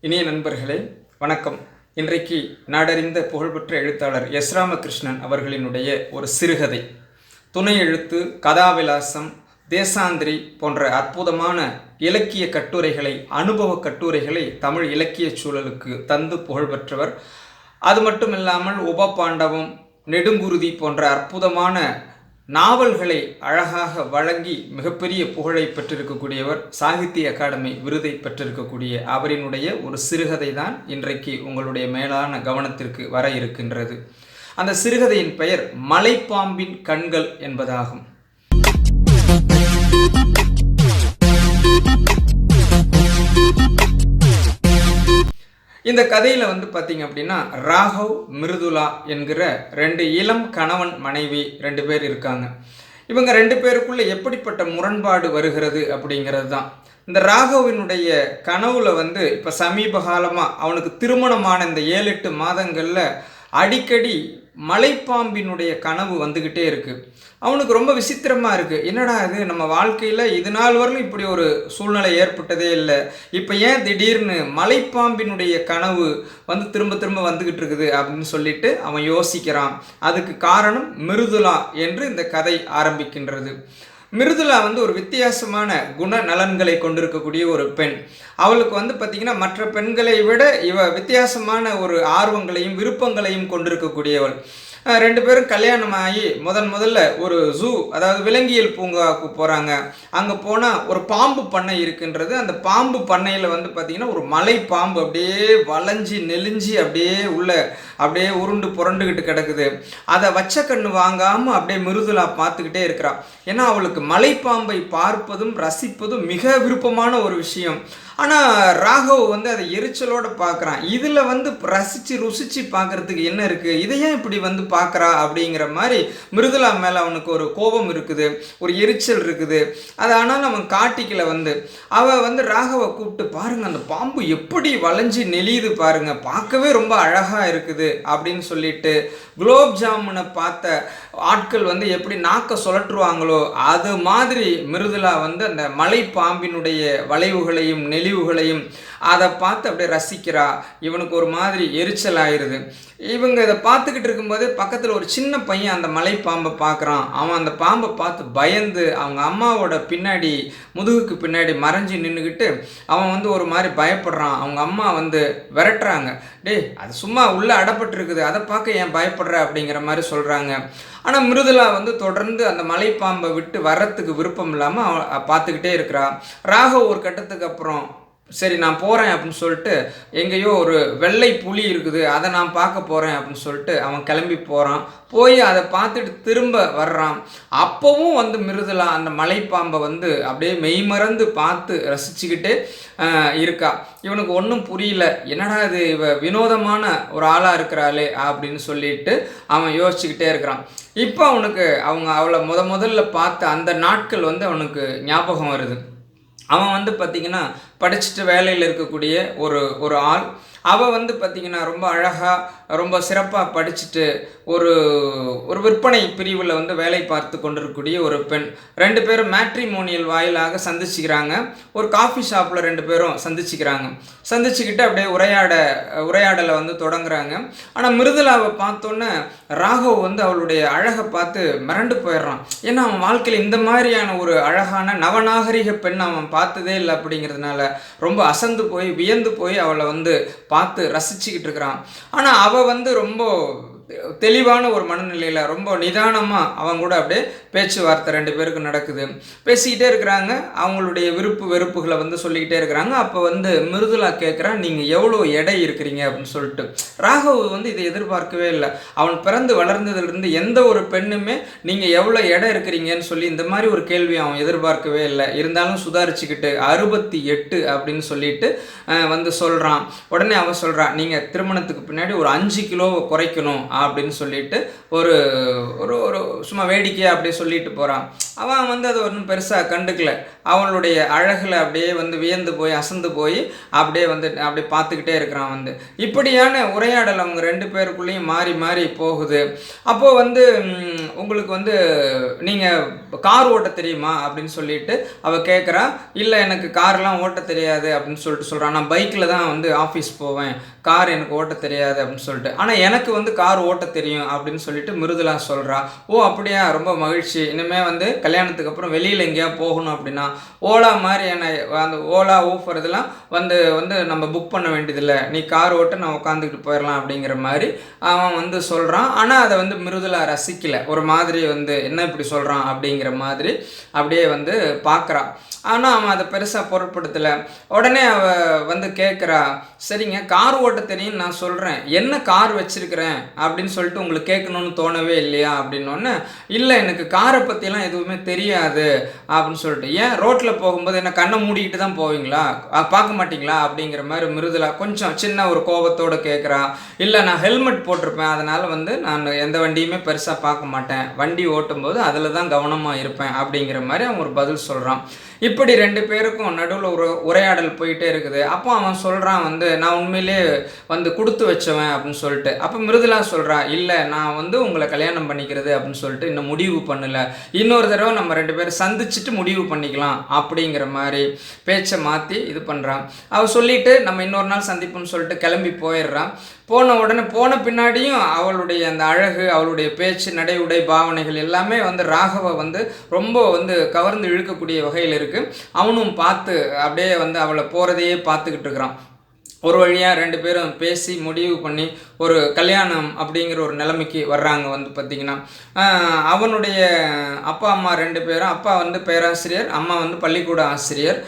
இனிய நண்பர்களே வணக்கம். இன்றைக்கு நாடறிந்த புகழ்பெற்ற எழுத்தாளர் எஸ் ராமகிருஷ்ணன் அவர்களினுடைய ஒரு சிறுகதை. துணை எழுத்து கதாவிலாசம் தேசாந்திரி போன்ற அற்புதமான இலக்கிய கட்டுரைகளை அனுபவ கட்டுரைகளை தமிழ் இலக்கிய சூழலுக்கு தந்து புகழ்பெற்றவர். அது மட்டும் இல்லாமல் உப பாண்டவம் நெடுங்குருதி போன்ற அற்புதமான நாவல்களை அழகாக வழங்கி மிகப்பெரிய புகழை பெற்றிருக்கக்கூடியவர் சாகித்ய அகாடமி விருதை பெற்றிருக்கக்கூடிய அவரினுடைய ஒரு சிறுகதை தான் இன்றைக்கு உங்களுடைய மேலான கவனத்திற்கு வர இருக்கின்றது. அந்த சிறுகதையின் பெயர் மலைப்பாம்பின் கண்கள் என்பதாகும். இந்த கதையில் வந்து பார்த்தீங்க அப்படின்னா ராகவ் மிருதுலா என்கிற ரெண்டு இளம் கணவன் மனைவி ரெண்டு பேர் இருக்காங்க. இவங்க ரெண்டு பேருக்குள்ளே எப்படிப்பட்ட முரண்பாடு வருகிறது அப்படிங்கிறது தான் இந்த ராகவினுடைய கனவுல வந்து இப்போ சமீப காலமாக அவனுக்கு திருமணமான இந்த ஏழு எட்டு மாதங்களில் அடிக்கடி மலைப்பாம்பினுடைய கனவு வந்துக்கிட்டே இருக்குது அவனுக்கு ரொம்ப விசித்திரமாக இருக்குது என்னடா இது? நம்ம வாழ்க்கையில் இது நாள் வரலும் இப்படி ஒரு சூழ்நிலை ஏற்பட்டதே இல்லை. இப்போ ஏன் திடீர்னு மலைப்பாம்பினுடைய கனவு வந்து திரும்ப திரும்ப வந்துக்கிட்டு இருக்குது அப்படின்னு சொல்லிட்டு அவன் யோசிக்கிறான். அதுக்கு காரணம் மிருதுலா என்று இந்த கதை ஆரம்பிக்கின்றது. மிருதுலா வந்து ஒரு வித்தியாசமான குண நலன்களை கொண்டிருக்கக்கூடிய ஒரு பெண். அவளுக்கு வந்து பார்த்திங்கன்னா மற்ற பெண்களை விட இவ வித்தியாசமான ஒரு ஆர்வங்களையும் விருப்பங்களையும் கொண்டிருக்கக்கூடியவள். ரெண்டு பேரும் கல்யாணம் ஆகி முதன் முதல்ல ஒரு ஜூ அதாவது விலங்கியல் பூங்காவுக்கு போகிறாங்க அங்கே போனால் ஒரு பாம்பு பண்ணை இருக்குன்றது அந்த பாம்பு பண்ணையில் வந்து பார்த்திங்கன்னா ஒரு மலை பாம்பு அப்படியே வளைஞ்சி நெலிஞ்சி அப்படியே உள்ள அப்படியே உருண்டு புரண்டுக்கிட்டு கிடக்குது. அதை வச்ச கண்ணு வாங்காமல் அப்படியே மிருதுலா பார்த்துக்கிட்டே இருக்கிறான் ஏன்னா அவளுக்கு மலைப்பாம்பை பார்ப்பதும் ரசிப்பதும் மிக விருப்பமான ஒரு விஷயம். ஆனால் ராகவ் வந்து அதை எரிச்சலோடு பார்க்குறான். இதில் வந்து ரசித்து ருசித்து பார்க்குறதுக்கு என்ன இருக்குது இதை ஏன் இப்படி வந்து பார்க்குறா? அப்படிங்கிற மாதிரி மிருதுலா மேலே அவனுக்கு ஒரு கோபம் இருக்குது. ஒரு எரிச்சல் இருக்குது. அது ஆனால் அவன் காட்டிக்கல வந்து அவள் வந்து ராகவை கூப்பிட்டு பாருங்கள் அந்த பாம்பு எப்படி வளைஞ்சு நெளியுது பாருங்கள் பார்க்கவே ரொம்ப அழகாக இருக்குது. அப்படின்னு சொல்லிட்டு குலோப் ஜாமுனை பார்த்த ஆட்கள் வந்து எப்படி நாக்க சுழற்றுவாங்களோ அது மாதிரி மிருதுலா வந்து அந்த மலை பாம்பினுடைய வளைவுகளையும் நெளிவுகளையும் அதை பார்த்து அப்படியே ரசிக்கிறா. இவனுக்கு ஒரு மாதிரி எரிச்சல் ஆயிடுது இவங்க இதை பார்த்துக்கிட்டு இருக்கும்போது பக்கத்தில் ஒரு சின்ன பையன் அந்த மலை பாம்பை பார்க்குறான். அவன் அந்த பாம்பை பார்த்து பயந்து அவங்க அம்மாவோட பின்னாடி முதுகுக்கு பின்னாடி மறைஞ்சு நின்றுக்கிட்டு அவன் வந்து ஒரு மாதிரி பயப்படுறான். அவங்க அம்மா வந்து விரட்டுறாங்க. டேய் அது சும்மா உள்ளே அடப்பட்டிருக்குது. அதை பார்க்க ஏன் பயப்படுற? அப்படிங்கிற மாதிரி சொல்கிறாங்க ஆனால் மிருதுலா வந்து தொடர்ந்து அந்த மலைப்பாம்பை விட்டு வர்றதுக்கு விருப்பம் இல்லாமல் பார்த்துக்கிட்டே இருக்கிறா. ராகவ் ஒரு கட்டத்துக்கு அப்புறம் சரி நான் போகிறேன் அப்படின்னு சொல்லிட்டு எங்கேயோ ஒரு வெள்ளை புலி இருக்குது அதை நான் பார்க்க போகிறேன் அப்படின்னு சொல்லிட்டு அவன் கிளம்பி போகிறான் போய் அதை பார்த்துட்டு திரும்ப வர்றான். அப்போவும் வந்து மிருதுலா அந்த மலைப்பாம்பை வந்து அப்படியே மெய்மறந்து பார்த்து ரசிச்சுக்கிட்டே இருக்கா. இவனுக்கு ஒன்றும் புரியல. என்னடா இது இவ வினோதமான ஒரு ஆளாக இருக்கிறாளே அப்படின்னு சொல்லிட்டு அவன் யோசிச்சுக்கிட்டே இருக்கிறான். இப்போ அவனுக்கு அவங்க அவளை முத முதல்ல பார்த்த அந்த நாட்கள் வந்து அவனுக்கு ஞாபகம் வருது. அவன் வந்து பார்த்திங்கன்னா படிச்சுட்டு வேலையில் இருக்கக்கூடிய ஒரு ஒரு ஆள். அவள் வந்து பார்த்திங்கன்னா ரொம்ப அழகாக ரொம்ப சிறப்பாக படிச்சுட்டு ஒரு ஒரு விற்பனை பிரிவில் வந்து வேலை பார்த்து கொண்டிருக்கக்கூடிய ஒரு பெண். ரெண்டு பேரும் மேட்ரிமோனியல் வாயிலாக சந்திச்சுக்கிறாங்க. ஒரு காஃபி ஷாப்பில் ரெண்டு பேரும் சந்திச்சுக்கிறாங்க. சந்திச்சுக்கிட்டு அப்படியே உரையாட உரையாடலை வந்து தொடங்குறாங்க. ஆனால் மிருதுலாவை பார்த்தோன்னே ராகவ் வந்து அவளுடைய அழகை பார்த்து மிரண்டு போயிடுறான். ஏன்னா அவன் வாழ்க்கையில் இந்த மாதிரியான ஒரு அழகான நவநாகரிக பெண் அவன் பார்த்ததே இல்லை அப்படிங்கிறதுனால ரொம்ப அசந்து போய் வியந்து போய் அவளை வந்து பார்த்து ரசிச்சுக்கிட்டு இருக்கிறான். ஆனால் அவள் வந்து ரொம்ப தெளிவான ஒரு மனநிலையில் ரொம்ப நிதானமாக அவங்க கூட அப்படியே பேச்சுவார்த்தை ரெண்டு பேருக்கு நடக்குது. பேசிக்கிட்டே இருக்கிறாங்க. அவங்களுடைய விருப்பு வெறுப்புகளை வந்து சொல்லிக்கிட்டே இருக்கிறாங்க. அப்போ வந்து மிருதுலா கேட்குறான் நீங்கள் எவ்வளோ எடை இருக்கிறீங்க? அப்படின்னு சொல்லிட்டு. ராகவ் வந்து இதை எதிர்பார்க்கவே இல்லை. அவன் பிறந்து வளர்ந்ததுலேருந்து எந்த ஒரு பெண்ணுமே நீங்கள் எவ்வளோ எடை இருக்கிறீங்கன்னு சொல்லி இந்த மாதிரி ஒரு கேள்வி அவன் எதிர்பார்க்கவே இல்லை. இருந்தாலும் சுதாரிச்சுக்கிட்டு அறுபத்தி எட்டு அப்படின்னு சொல்லிட்டு வந்து சொல்கிறான் உடனே அவன் சொல்கிறான் நீங்கள் திருமணத்துக்கு பின்னாடி ஒரு அஞ்சு கிலோவை குறைக்கணும். அப்படின்னு சொல்லிட்டு ஒரு ஒரு ஒரு சும்மா வேடிக்கையாக அப்படியே சொல்லிட்டு போகிறான் அவன் வந்து அதை ஒன்றும் பெருசாக கண்டுக்கல. அவளுடைய அழகில் அப்படியே வந்து வியந்து போய் அசந்து போய் அப்படியே வந்து அப்படியே பார்த்துக்கிட்டே இருக்கிறான் வந்து. இப்படியான உரையாடல் அவங்க ரெண்டு பேருக்குள்ளேயும் மாறி மாறி போகுது. அப்போது வந்து உங்களுக்கு வந்து நீங்கள் கார் ஓட்ட தெரியுமா அப்படின்னு சொல்லிட்டு அவள் கேட்குறான் இல்லை எனக்கு கார்லாம் ஓட்ட தெரியாது அப்படின்னு சொல்லிட்டு சொல்கிறான் நான் பைக்கில் தான் வந்து ஆஃபீஸ் போவேன். கார் எனக்கு ஓட்ட தெரியாது அப்படின்னு சொல்லிட்டு. ஆனால் எனக்கு வந்து கார் ஓட்ட தெரியும் அப்படின்னு சொல்லிட்டு மிருதுலா சொல்கிறா ஓ அப்படியா? ரொம்ப மகிழ்ச்சி. இனிமேல் வந்து கல்யாணத்துக்கு அப்புறம் வெளியில் எங்கேயா போகணும் அப்படின்னா ஓலா மாதிரி என்னை அந்த ஓலா ஊஃபர் இதெல்லாம் வந்து வந்து நம்ம புக் பண்ண வேண்டியதில்லை. நீ கார் ஓட்ட நான் உட்காந்துக்கிட்டு போயிடலாம் அப்படிங்கிற மாதிரி அவன் வந்து சொல்கிறான் ஆனால் அதை வந்து மிருதுலா ரசிக்கலை. ஒரு மாதிரி வந்து என்ன இப்படி சொல்கிறான் அப்படிங்கிற மாதிரி அப்படியே வந்து பார்க்குறான் ஆனால் அவன் அதை பெருசாக பொருட்படுத்தலை. உடனே அவ வந்து கேட்குறா சரிங்க கார் ஓட்ட தெரியும் நான் சொல்கிறேன் என்ன கார் வச்சுருக்கிறேன்? அப்படின்னு சொல்லிட்டு உங்களுக்கு கேட்கணும்னு தோணவே இல்லையா அப்படின்னோடனே இல்லை எனக்கு காரை பற்றிலாம் எதுவுமே தெரியாது. அப்படின்னு சொல்லிட்டு ஏன்? ரோட்டில் போகும்போது என்ன கண்ணை மூடிக்கிட்டு தான் போவீங்களா? பார்க்க மாட்டிங்களா? அப்படிங்கிற மாதிரி மிருதுலா கொஞ்சம் சின்ன ஒரு கோபத்தோடு கேட்குறா இல்லை நான் ஹெல்மெட் போட்டிருப்பேன். அதனால் வந்து நான் எந்த வண்டியுமே பெருசாக பார்க்க மாட்டேன். வண்டி ஓட்டும்போது அதில் தான் கவனமாக இருப்பேன். அப்படிங்கிற மாதிரி அவன் ஒரு பதில் சொல்கிறான் இப்படி ரெண்டு பேருக்கும் நடுவில் ஒரு உரையாடல் போயிட்டே இருக்குது. அப்போ அவன் சொல்கிறான் வந்து நான் உண்மையிலே வந்து கொடுத்து வச்சவன் அப்படின்னு சொல்லிட்டு. அப்போ மிருதுலா சொல்கிறா இல்லை நான் வந்து உங்களை கல்யாணம் பண்ணிக்கிறது அப்படின்னு சொல்லிட்டு இன்னும் முடிவு பண்ணலை. இன்னொரு தடவை நம்ம ரெண்டு பேரும் சந்திச்சுட்டு முடிவு பண்ணிக்கலாம் அப்படிங்கிற மாதிரி பேச்சை மாற்றி இது பண்ணுறான் அவள் சொல்லிட்டு நம்ம இன்னொரு நாள் சந்திப்போம்னு சொல்லிட்டு கிளம்பி போயிடுறான். போன உடனே போன பின்னாடியும் அவளுடைய அந்த அழகு அவளுடைய பேச்சு நடை உடை பாவனைகள் எல்லாமே வந்து ராகவ வந்து ரொம்ப வந்து கவர்ந்து இழுக்கக்கூடிய வகையில் இருக்குது அவனும் பார்த்து அப்படியே வந்து அவளை போகிறதையே பார்த்துக்கிட்டு இருக்கிறான். ஒரு வழியாக ரெண்டு பேரும் பேசி முடிவு பண்ணி ஒரு கல்யாணம் அப்படிங்கிற ஒரு நிலைமைக்கு வர்றாங்க வந்து பார்த்திங்கன்னா. அவனுடைய அப்பா அம்மா ரெண்டு பேரும் அப்பா வந்து பேராசிரியர் அம்மா வந்து பள்ளிக்கூட ஆசிரியர்.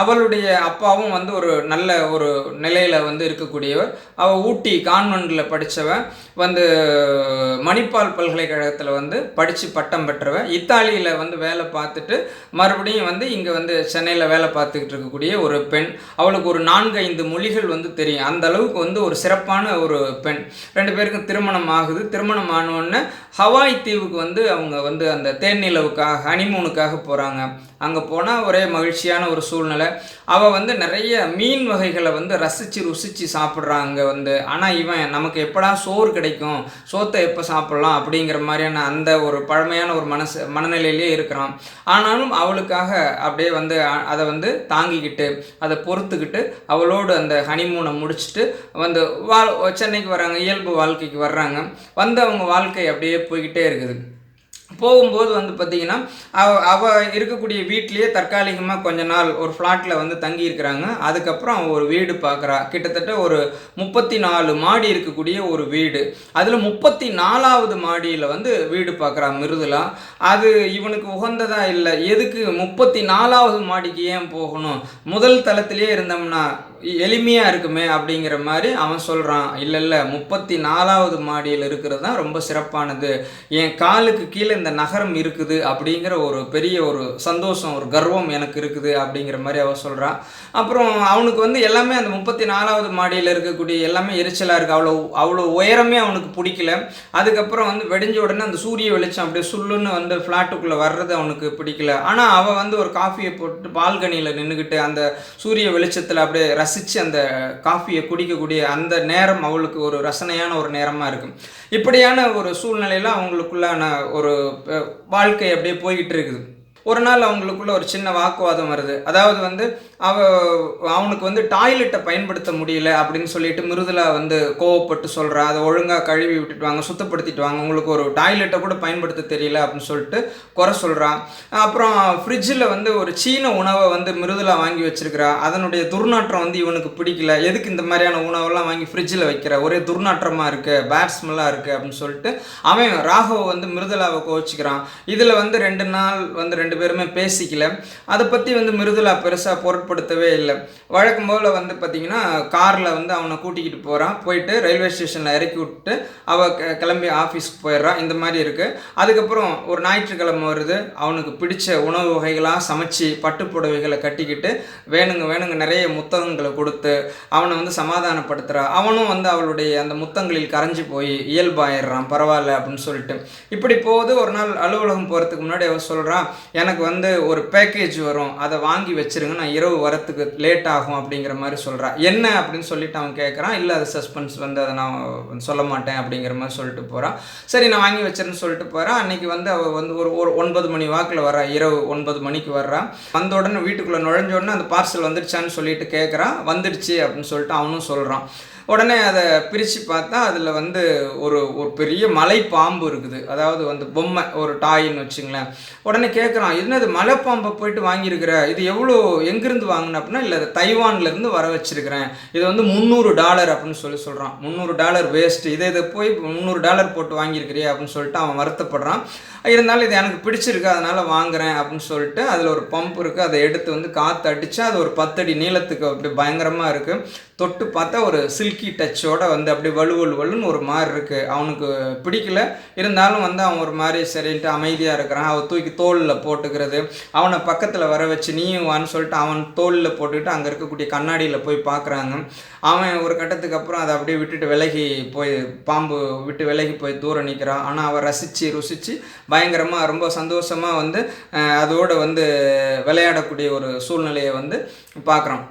அவளுடைய அப்பாவும் வந்து ஒரு நல்ல ஒரு நிலையில் வந்து இருக்கக்கூடியவர். அவள் ஊட்டி கான்வென்ட்டில் படித்தவன் வந்து மணிப்பால் பல்கலைக்கழகத்தில் வந்து படித்து பட்டம் பெற்றவன். இத்தாலியில் வந்து வேலை பார்த்துட்டு மறுபடியும் வந்து இங்கே வந்து சென்னையில் வேலை பார்த்துக்கிட்டு இருக்கக்கூடிய ஒரு பெண். அவளுக்கு ஒரு நான்கு ஐந்து மொழிகள் வந்து தெரியும். அந்த அளவுக்கு வந்து ஒரு சிறப்பான ஒரு பெண். ரெண்டு பேருக்கும் திருமணம் ஆகுது. திருமணம் ஆனோடனே ஹவாய் தீவுக்கு வந்து அவங்க வந்து அந்த தேன் நிலவுக்காக ஹனிமூனுக்காக போகிறாங்க அங்கே போனால் ஒரே மகிழ்ச்சியான ஒரு சூழ்நிலை. அவள் வந்து நிறைய மீன் வகைகளை வந்து ரசித்து ருசித்து சாப்பிட்றாங்க வந்து. ஆனால் இவன் நமக்கு எப்படா சோறு கிடைக்கும்? சோத்தை எப்போ சாப்பிட்லாம்? அப்படிங்கிற மாதிரியான அந்த ஒரு பழமையான ஒரு மனசு மனநிலையிலே இருக்கிறான். ஆனாலும் அவளுக்காக அப்படியே வந்து அதை வந்து தாங்கிக்கிட்டு அதை பொறுத்துக்கிட்டு அவளோடு அந்த ஹனிமூனை முடிச்சுட்டு வந்து வாழ் சென்னைக்கு வராங்க இயல்பு வாழ்க்கைக்கு வர்றாங்க. வந்து அவங்க வாழ்க்கை அப்படியே போய்கிட்டே இருக்குது. போகும்போது வந்து பார்த்திங்கன்னா அவ அவ இருக்கக்கூடிய வீட்லேயே தற்காலிகமாக கொஞ்ச நாள் ஒரு ஃப்ளாட்டில் வந்து தங்கி இருக்கிறாங்க அதுக்கப்புறம் அவன் ஒரு வீடு பார்க்குறா கிட்டத்தட்ட ஒரு முப்பத்தி நாலு மாடி இருக்கக்கூடிய ஒரு வீடு. அதில் முப்பத்தி நாலாவது மாடியில் வந்து வீடு பார்க்குறா மிருதுலா. அது இவனுக்கு உகந்ததா இல்லை. எதுக்கு முப்பத்தி நாலாவது மாடிக்கு ஏன் போகணும்? முதல் தளத்திலே இருந்தோம்னா எளிமையாக இருக்குமே அப்படிங்கிற மாதிரி அவன் சொல்கிறான் இல்லை இல்லை முப்பத்தி நாலாவது மாடியில் இருக்கிறது தான் ரொம்ப சிறப்பானது. என் காலுக்கு கீழே இந்த நகரம் இருக்குது அப்படிங்கிற ஒரு பெரிய ஒரு சந்தோஷம் ஒரு கர்வம் எனக்கு இருக்குது அப்படிங்கிற மாதிரி அவள் சொல்கிறான் அப்புறம் அவனுக்கு வந்து எல்லாமே அந்த முப்பத்தி நாலாவது மாடியில் இருக்கக்கூடிய எல்லாமே எரிச்சலாக இருக்குது அவ்வளோ அவ்வளோ உயரமே அவனுக்கு பிடிக்கல. அதுக்கப்புறம் வந்து வெடிஞ்ச உடனே அந்த சூரிய வெளிச்சம் அப்படியே சுள்ளுன்னு வந்து ஃப்ளாட்டுக்குள்ளே வர்றது அவனுக்கு பிடிக்கல. ஆனால் அவன் வந்து ஒரு காஃபியை போட்டு பால்கனியில் நின்றுக்கிட்டு அந்த சூரிய வெளிச்சத்தில் அப்படியே ரசித்து அந்த காஃபியை குடிக்கக்கூடிய அந்த நேரம் அவளுக்கு ஒரு ரசனையான ஒரு நேரமாக இருக்கும். இப்படியான ஒரு சூழ்நிலையில் அவங்களுக்குள்ளான ஒரு வாழ்க்கை அப்படியே போய்கிட்டு இருக்குது. ஒரு நாள் அவங்களுக்குள்ள ஒரு சின்ன வாக்குவாதம் வருது. அதாவது வந்து அவ அவனுக்கு வந்து டாய்லெட்டை பயன்படுத்த முடியல அப்படின்னு சொல்லிட்டு மிருதுலா வந்து கோவப்பட்டு சொல்கிறா அதை ஒழுங்காக கழுவி விட்டுட்டு வாங்க சுத்தப்படுத்திட்டு வாங்க. உங்களுக்கு ஒரு டாய்லெட்டை கூட பயன்படுத்த தெரியல அப்படின்னு சொல்லிட்டு குறை சொல்கிறான் அப்புறம் ஃப்ரிட்ஜில் வந்து ஒரு சீன உணவை வந்து மிருதுலா வாங்கி வச்சிருக்கிறா. அதனுடைய துர்நாற்றம் வந்து இவனுக்கு பிடிக்கல. எதுக்கு இந்த மாதிரியான உணவெல்லாம் வாங்கி ஃப்ரிட்ஜில் வைக்கிற? ஒரே துர்நாற்றமாக இருக்குது பேட் ஸ்மெல்லாக இருக்குது அப்படின்னு சொல்லிட்டு அவன் ராகவ வந்து மிருதுலாவை கோச்சிக்கிறான் இதில் வந்து ரெண்டு நாள் வந்து ரெண்டு பேருமே பேசிக்கல. அதை பற்றி வந்து மிருதுலா பெருசாக பொருட்படுத்த பொருட்படுத்தவே இல்லை. வழக்கம் போல் வந்து பார்த்திங்கன்னா காரில் வந்து அவனை கூட்டிக்கிட்டு போகிறான் போயிட்டு ரயில்வே ஸ்டேஷனில் இறக்கி விட்டு அவள் க- கிளம்பி ஆஃபீஸ்க்கு போயிடுறான். இந்த மாதிரி இருக்குது அதுக்கப்புறம் ஒரு ஞாயிற்றுக்கிழமை வருது. அவனுக்கு பிடிச்ச உணவு வகைகளாக சமைச்சு பட்டு புடவைகளை கட்டிக்கிட்டு வேணுங்க வேணுங்க நிறைய முத்தகங்களை கொடுத்து அவனை வந்து சமாதானப்படுத்துகிறா அவனும் வந்து அவளுடைய அந்த முத்தங்களில் கரைஞ்சு போய் இயல்பாயிடுறான் பரவாயில்ல அப்படின்னு சொல்லிட்டு. இப்படி போகுது. ஒரு நாள் அலுவலகம் போகிறதுக்கு முன்னாடி அவன் சொல்கிறான் எனக்கு வந்து ஒரு பேக்கேஜ் வரும். அதை வாங்கி வச்சிருங்க. நான் இரவு வரத்துக்கு லேட் ஆகும் அப்படிங்கிற மாதிரி சொல்கிறான் என்ன? அப்படின்னு சொல்லிட்டு அவன் கேட்குறான் இல்லை அது சஸ்பென்ஸ் வந்து அதை நான் சொல்ல மாட்டேன் அப்படிங்கிற மாதிரி சொல்லிட்டு போகிறான் சரி நான் வாங்கி வச்சிருன்னு சொல்லிட்டு போகிறான் அன்னைக்கு வந்து அவள் வந்து ஒரு ஒரு ஒன்பது மணி வாக்கில் வர்றா. இரவு ஒன்பது மணிக்கு வர்றான் வந்த உடனே வீட்டுக்குள்ளே நுழைஞ்ச உடனே அந்த பார்சல் வந்துடுச்சான்னு சொல்லிட்டு கேட்குறான் வந்துடுச்சு அப்படின்னு சொல்லிட்டு அவனும் சொல்கிறான் உடனே அதை பிரித்து பார்த்தா அதில் வந்து ஒரு ஒரு பெரிய மலை பாம்பு இருக்குது. அதாவது வந்து பொம்மை ஒரு டாயின்னு வச்சுங்களேன். உடனே கேட்குறான் என்னது மலைப்பாம்பை போயிட்டு வாங்கியிருக்கிற? இது எவ்வளோ எங்கேருந்து வாங்கின அப்படின்னா இல்லை தைவான்லேருந்து வர வச்சிருக்கிறேன். இது வந்து முந்நூறு டாலர் அப்படின்னு சொல்லி சொல்கிறான் முந்நூறு டாலர் வேஸ்ட்டு இதை இதை போய் முந்நூறு டாலர் போட்டு வாங்கியிருக்கிறியே? அப்படின்னு சொல்லிட்டு அவன் வருத்தப்படுறான். இருந்தாலும் இது எனக்கு பிடிச்சிருக்கு அதனால் வாங்குறேன் அப்படின்னு சொல்லிட்டு அதில் ஒரு பம்ப் இருக்குது அதை எடுத்து வந்து காற்று அடித்து அது ஒரு பத்தடி நீளத்துக்கு அப்படி பயங்கரமாக இருக்குது தொட்டு பார்த்தா ஒரு சில்கி டச்சோட வந்து அப்படியே வலு வலு வலுன்னு ஒரு மாதிரி இருக்குது அவனுக்கு பிடிக்கல. இருந்தாலும் வந்து அவன் ஒரு மாதிரி சரின்ட்டு அமைதியாக இருக்கிறான். அவன் தூக்கி தோலில் போட்டுக்கிறது. அவனை பக்கத்தில் வர வச்சு நீயும் வான்னு சொல்லிட்டு அவன் தோலில் போட்டுக்கிட்டு அங்கே இருக்கக்கூடிய கண்ணாடியில் போய் பார்க்குறாங்க அவன் ஒரு கட்டத்துக்கு அப்புறம் அதை அப்படியே விட்டுட்டு விலகி போய் பாம்பு விட்டு விலகி போய் தூரம் நிற்கிறான் ஆனால் அவன் ரசித்து ருசித்து பயங்கரமாக ரொம்ப சந்தோஷமாக வந்து அதோடு அதோட வந்து விளையாடக்கூடிய ஒரு சூழ்நிலையை வந்து பார்க்குறான்.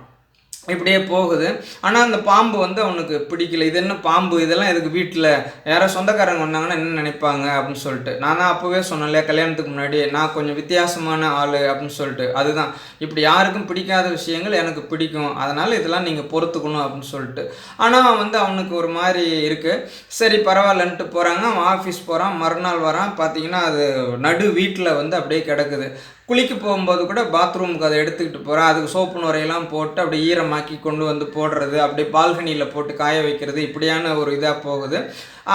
இப்படியே போகுது. ஆனால் அந்த பாம்பு வந்து அவனுக்கு பிடிக்கல. இது என்ன பாம்பு? இதெல்லாம் எதுக்கு வீட்டில் யாரோ சொந்தக்காரங்க வந்தாங்கன்னா என்ன நினைப்பாங்க? அப்படின்னு சொல்லிட்டு. நான் தான் அப்போவே சொன்னேன்ல கல்யாணத்துக்கு முன்னாடி நான் கொஞ்சம் வித்தியாசமான ஆள் அப்படின்னு சொல்லிட்டு. அதுதான். இப்படி யாருக்கும் பிடிக்காத விஷயங்கள் எனக்கு பிடிக்கும். அதனால் இதெல்லாம் நீங்கள் பொறுத்துக்கணும் அப்படின்னு சொல்லிட்டு. ஆனால் அவன் வந்து அவனுக்கு ஒரு மாதிரி இருக்குது சரி பரவாயில்லன்ட்டு போகிறாங்க அவன் ஆஃபீஸ் போகிறான் மறுநாள் வரான். பார்த்தீங்கன்னா அது நடு வீட்டில் வந்து அப்படியே கிடக்குது. குளிக்க போகும்போது கூட பாத்ரூமுக்கு அதை எடுத்துக்கிட்டு போகிறேன் அதுக்கு சோப்பு நுரையெல்லாம் போட்டு அப்படியே ஈரமாக்கி கொண்டு வந்து போடுறது அப்படியே பால்கனியில் போட்டு காய வைக்கிறது இப்படியான ஒரு இதாக போகுது.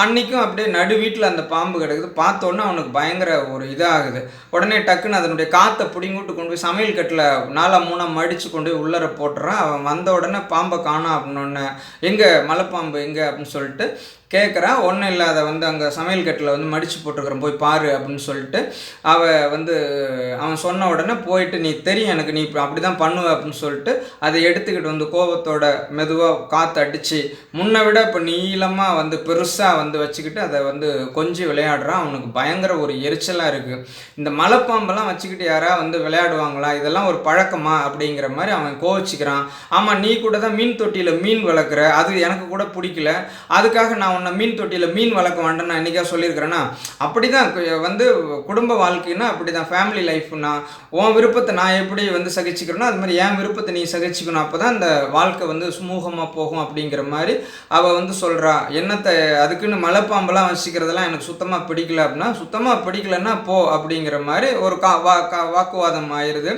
அன்னைக்கும் அப்படியே நடு வீட்டில் அந்த பாம்பு கிடக்குது. பார்த்தோன்னே அவனுக்கு பயங்கர ஒரு இதாகுது. உடனே டக்குன்னு அதனுடைய காற்றை பிடிங்கிட்டு கொண்டு போய் சமையல் கட்டில் நாலா மூணாக மடித்து கொண்டு போய் உள்ளர போட்டுறான். அவன் வந்த உடனே பாம்பை காணோம் அப்படின்னு எங்கே மலைப்பாம்பு எங்கே அப்படின்னு சொல்லிட்டு கேட்குறான் ஒன்றும் இல்லாத வந்து அங்கே சமையல் கட்டில் வந்து மடித்து போட்டுருக்குறேன். போய் பாரு அப்படின்னு சொல்லிட்டு அவ வந்து அவன் சொன்ன உடனே போயிட்டு நீ தெரியும் எனக்கு நீ இப்போ அப்படி தான் பண்ணுவ அப்படின்னு சொல்லிட்டு அதை எடுத்துக்கிட்டு வந்து கோபத்தோட மெதுவாக காற்று அடித்து முன்னை விட இப்போ நீளமாக வந்து பெருசாக வந்து வச்சுக்கிட்டு அதை வந்து கொஞ்சம் விளையாடுறான். அவனுக்கு பயங்கர ஒரு எரிச்சலாக இருக்குது இந்த மலைப்பாம்பெல்லாம் வச்சுக்கிட்டு யாரா வந்து விளையாடுவாங்களா? இதெல்லாம் ஒரு பழக்கமா? அப்படிங்கிற மாதிரி அவன் கோவிச்சுக்கிறான். ஆமாம் நீ கூட தான் மீன் தொட்டியில் மீன் வளர்க்குற. அது எனக்கு கூட பிடிக்கல. அதுக்காக நான் உன்னை மீன் தொட்டியில் மீன் வளர்க்க வேண்டேன்னு நான் என்றைக்கா சொல்லியிருக்கிறேன்னா அப்படி தான் வந்து குடும்ப வாழ்க்கைன்னா அப்படி தான் ஃபேமிலி லைஃப்னா உன் விருப்பத்தை நான் எப்படி வந்து சகிச்சுக்கிறேனோ அது மாதிரி என் விருப்பத்தை நீ சகிச்சுக்கணும். அப்போ தான் அந்த வாழ்க்கை வந்து சுமூகமாக போகும் அப்படிங்கிற மாதிரி அவள் வந்து சொல்கிறா என்னத்தை அதுக்கு அதுக்குன்னு மலைப்பாம்பெல்லாம் வச்சுக்கிறதெல்லாம் எனக்கு சுத்தமாக பிடிக்கல அப்படின்னா சுத்தமாக பிடிக்கலன்னா போ அப்படிங்கிற மாதிரி ஒரு கா வா கா வாக்குவாதம் ஆயிடுது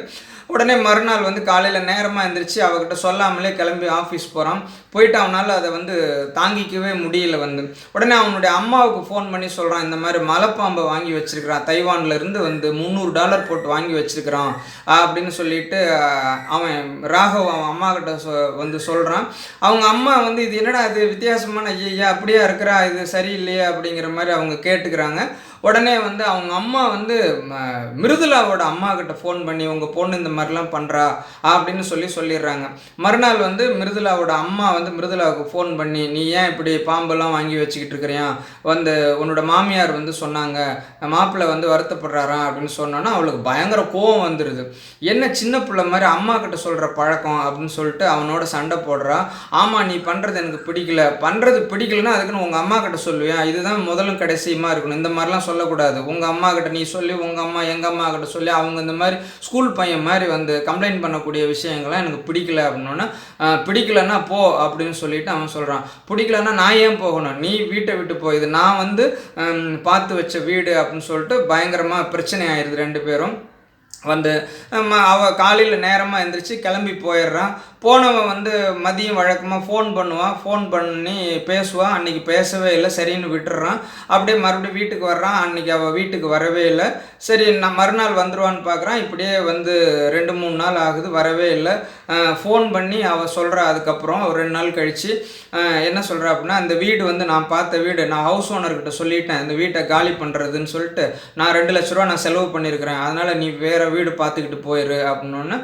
உடனே மறுநாள் வந்து காலையில் நேரமாக எழுந்திரிச்சு அவகிட்ட சொல்லாமலே கிளம்பி ஆஃபீஸ் போகிறான் போயிட்டு அவனால் அதை வந்து தாங்கிக்கவே முடியல வந்து. உடனே அவனுடைய அம்மாவுக்கு ஃபோன் பண்ணி சொல்கிறான் இந்த மாதிரி மலைப்பாம்பை வாங்கி வச்சுருக்கிறான். தைவான்லேருந்து வந்து முந்நூறு டாலர் போட்டு வாங்கி வச்சிருக்கிறான் அப்படின்னு சொல்லிட்டு அவன் ராகவ் அவன் அம்மா கிட்ட சொ வந்து சொல்கிறான் அவங்க அம்மா வந்து இது என்னடா இது வித்தியாசமான ஐயா அப்படியா இருக்கிறா இது சரியில்லையே அப்படிங்கிற மாதிரி அவங்க கேட்டுக்கிறாங்க. உடனே வந்து அவங்க அம்மா வந்து ம, மிருதுலாவோட அம்மா கிட்ட ஃபோன் பண்ணி உங்கள் பொண்ணு இந்த மாதிரிலாம் பண்ணுறா அப்படின்னு சொல்லி சொல்லிடுறாங்க. மறுநாள் வந்து மிருதுலாவோட அம்மா வந்து மிருதுலாவுக்கு ஃபோன் பண்ணி நீ ஏன் இப்படி பாம்பெல்லாம் வாங்கி வச்சுக்கிட்டு இருக்கிறியா? வந்து உன்னோட மாமியார் வந்து சொன்னாங்க. மாப்பிள்ளை வந்து வருத்தப்படுறாராம் அப்படின்னு சொன்னோன்னா அவளுக்கு பயங்கர கோவம் வந்துடுது என்ன சின்ன பிள்ளை மாதிரி அம்மா கிட்ட சொல்கிற பழக்கம்? அப்படின்னு சொல்லிட்டு அவனோட சண்டை போடுறா. ஆமாம் நீ பண்ணுறது எனக்கு பிடிக்கல. பண்ணுறது பிடிக்கலன்னா அதுக்குன்னு உங்கள் அம்மா கிட்ட சொல்லுவேன் இதுதான் முதலும் கடைசியுமா இருக்கணும். இந்த மாதிரிலாம் சொல்லக்கூடாது. உங்கள் அம்மா கிட்ட நீ சொல்லி உங்கள் அம்மா எங்கள் அம்மா கிட்ட சொல்லி அவங்க இந்த மாதிரி ஸ்கூல் பையன் மாதிரி வந்து கம்ப்ளைண்ட் பண்ணக்கூடிய விஷயங்கள்லாம் எனக்கு பிடிக்கல அப்படின்னோன்னா பிடிக்கலன்னா போ அப்படின்னு சொல்லிட்டு அவன் சொல்கிறான் பிடிக்கலன்னா நான் ஏன் போகணும்? நீ வீட்டை விட்டு போ. இது நான் வந்து பார்த்து வச்ச வீடு அப்படின்னு சொல்லிட்டு பயங்கரமாக பிரச்சனை ஆயிடுது ரெண்டு பேரும். வந்து அவள் அவ காலையில் நேரமாக எழுந்திரிச்சு கிளம்பி போயிடுறான். போனவன் வந்து மதியம் வழக்கமாக ஃபோன் பண்ணுவான். ஃபோன் பண்ணி பேசுவான். அன்றைக்கி பேசவே இல்லை. சரின்னு விட்டுறான். அப்படியே மறுபடியும் வீட்டுக்கு வர்றான். அன்றைக்கி அவள் வீட்டுக்கு வரவே இல்லை. சரி நான் மறுநாள் வந்துடுவான்னு பார்க்குறான். இப்படியே வந்து ரெண்டு மூணு நாள் ஆகுது. வரவே இல்லை. ஃபோன் பண்ணி அவள் சொல்கிறா அதுக்கப்புறம் ஒரு ரெண்டு நாள் கழித்து என்ன சொல்கிறா அப்படின்னா அந்த வீடு வந்து நான் பார்த்த வீடு. நான் ஹவுஸ் ஓனர்கிட்ட சொல்லிட்டேன். இந்த வீட்டை காலி பண்ணுறதுன்னு சொல்லிட்டு நான் ரெண்டு லட்ச ரூபா நான் செலவு பண்ணியிருக்கிறேன். அதனால் நீ வேறு வீடு பார்த்துக்கிட்டு போயிரு அப்படின்னு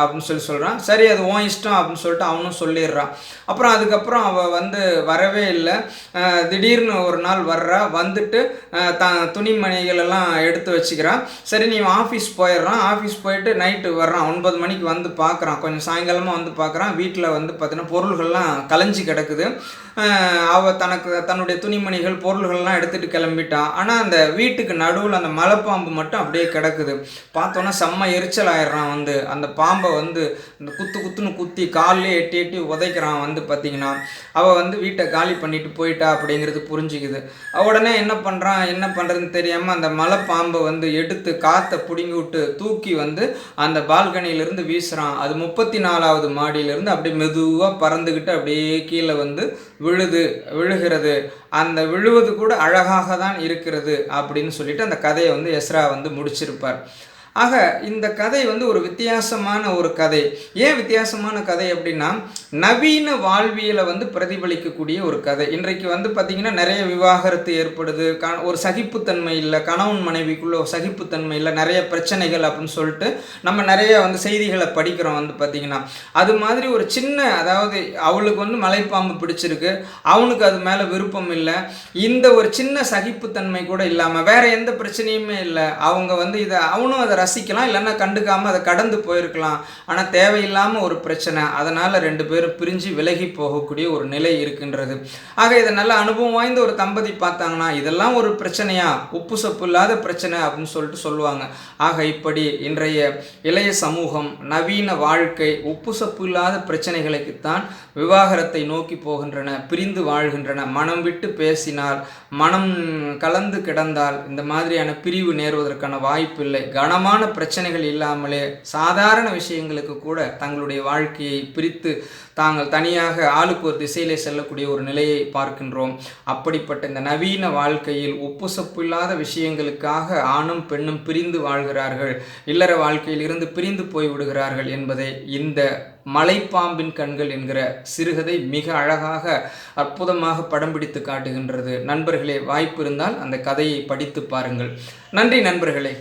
அப்படின்னு சொல்லி சொல்கிறான் சரி அது ஓ இஷ்டம் அப்படின்னு சொல்லிட்டு அவனும் சொல்லிடுறான் அப்புறம் அதுக்கப்புறம் அவள் வந்து வரவே இல்லை. திடீர்னு ஒரு நாள் வர்றா. வந்துட்டு த துணிமணிகளெல்லாம் எடுத்து வச்சுக்கிறான் சரி நீ ஆஃபீஸ் போயிடுறான் ஆஃபீஸ் போயிட்டு நைட்டு வர்றான் ஒன்பது மணிக்கு வந்து பார்க்குறான் கொஞ்சம் சாயங்காலமாக வந்து பார்க்குறான் வீட்டில் வந்து பார்த்தீங்கன்னா பொருள்கள்லாம் கலைஞ்சி கிடக்குது. அவள் தனக்கு தன்னுடைய துணிமணிகள் பொருள்கள்லாம் எடுத்துகிட்டு கிளம்பிட்டான் ஆனால் அந்த வீட்டுக்கு நடுவில் அந்த மலைப்பாம்பு மட்டும் அப்படியே கிடக்குது. பார்த்தோன்னா செம்ம எரிச்சல் ஆயிடுறான் வந்து. அந்த பாம்பை வந்து இந்த குத்து குத்துன்னு குத்தி காலிலே எட்டி எட்டி உதைக்கிறான் வந்து பார்த்தீங்கன்னா. அவள் வந்து வீட்டை காலி பண்ணிட்டு போயிட்டா அப்படிங்கிறது புரிஞ்சுக்குது. உடனே என்ன பண்ணுறான் என்ன பண்ணுறதுன்னு தெரியாமல் அந்த மலைப்பாம்பை வந்து எடுத்து காற்றை பிடுங்கி விட்டு தூக்கி வந்து அந்த பால்கனியிலேருந்து வீசுகிறான் அது முப்பத்தி நாலாவது மாடியிலேருந்து அப்படியே மெதுவாக பறந்துக்கிட்டு அப்படியே கீழே வந்து விழுது விழுகிறது. அந்த விழுவது கூட அழகாக தான் இருக்கிறது அப்படின்னு சொல்லிட்டு அந்த கதையை வந்து எஸ்ரா வந்து முடிச்சிருப்பார். ஆக இந்த கதை வந்து ஒரு வித்தியாசமான ஒரு கதை. ஏன் வித்தியாசமான கதை அப்படின்னா நவீன வாழ்வியலை வந்து பிரதிபலிக்கக்கூடிய ஒரு கதை. இன்றைக்கு வந்து பார்த்திங்கன்னா நிறைய விவாகரத்து ஏற்படுது. க ஒரு சகிப்புத்தன்மை இல்லை கணவன் மனைவிக்குள்ள ஒரு சகிப்புத்தன்மை இல்லை நிறைய பிரச்சனைகள் அப்படின்னு சொல்லிட்டு நம்ம நிறைய வந்து செய்திகளை படிக்கிறோம் வந்து பார்த்திங்கன்னா அது மாதிரி ஒரு சின்ன அதாவது அவளுக்கு வந்து மலைப்பாம்பு பிடிச்சிருக்கு. அவனுக்கு அது மேலே விருப்பம் இல்லை. இந்த ஒரு சின்ன சகிப்புத்தன்மை கூட இல்லாமல் வேற எந்த பிரச்சனையுமே இல்லை. அவங்க வந்து இதை அவனும் அதை ரசிக்கலாம் இல்லைன்னா கண்டுக்காமல் அதை கடந்து போயிருக்கலாம். ஆனால் தேவையில்லாமல் ஒரு பிரச்சனை. அதனால் ரெண்டு பேரும் பிரிஞ்சு விலகி போகக்கூடிய ஒரு நிலை இருக்கின்றது. ஆக இதை நல்ல அனுபவம் வாய்ந்த ஒரு தம்பதி பார்த்தாங்கன்னா இதெல்லாம் ஒரு பிரச்சனையா? உப்பு சப்பு இல்லாத பிரச்சனை அப்படின்னு சொல்லிட்டு சொல்லுவாங்க. ஆக இப்படி இன்றைய இளைய சமூகம் நவீன வாழ்க்கை உப்பு சப்பு இல்லாத பிரச்சனைகளுக்குத்தான் விவாகரத்தை நோக்கி போகின்றன பிரிந்து வாழ்கின்றன. மனம் விட்டு பேசினால் மனம் கலந்து கிடந்தால் இந்த மாதிரியான பிரிவு நேருவதற்கான வாய்ப்பு இல்லை. கனமான பிரச்சனைகள் இல்லாமலே சாதாரண விஷயங்களுக்கு கூட தங்களுடைய வாழ்க்கையை பிரித்து தாங்கள் தனியாக ஆளுக்கு ஒரு திசையிலே செல்லக்கூடிய ஒரு நிலையை பார்க்கின்றோம். அப்படிப்பட்ட இந்த நவீன வாழ்க்கையில் உப்பு சப்பு இல்லாத விஷயங்களுக்காக ஆணும் பெண்ணும் பிரிந்து வாழ்கிறார்கள். இல்லற வாழ்க்கையில் இருந்து பிரிந்து போய் விடுகிறார்கள் என்பதை இந்த மலைப்பாம்பின் கண்கள் என்கிற சிறுகதை மிக அழகாக அற்புதமாக படம் பிடித்து காட்டுகின்றது. நண்பர்களே வாய்ப்பு இருந்தால் அந்த கதையை படித்து பாருங்கள். நன்றி நண்பர்களே.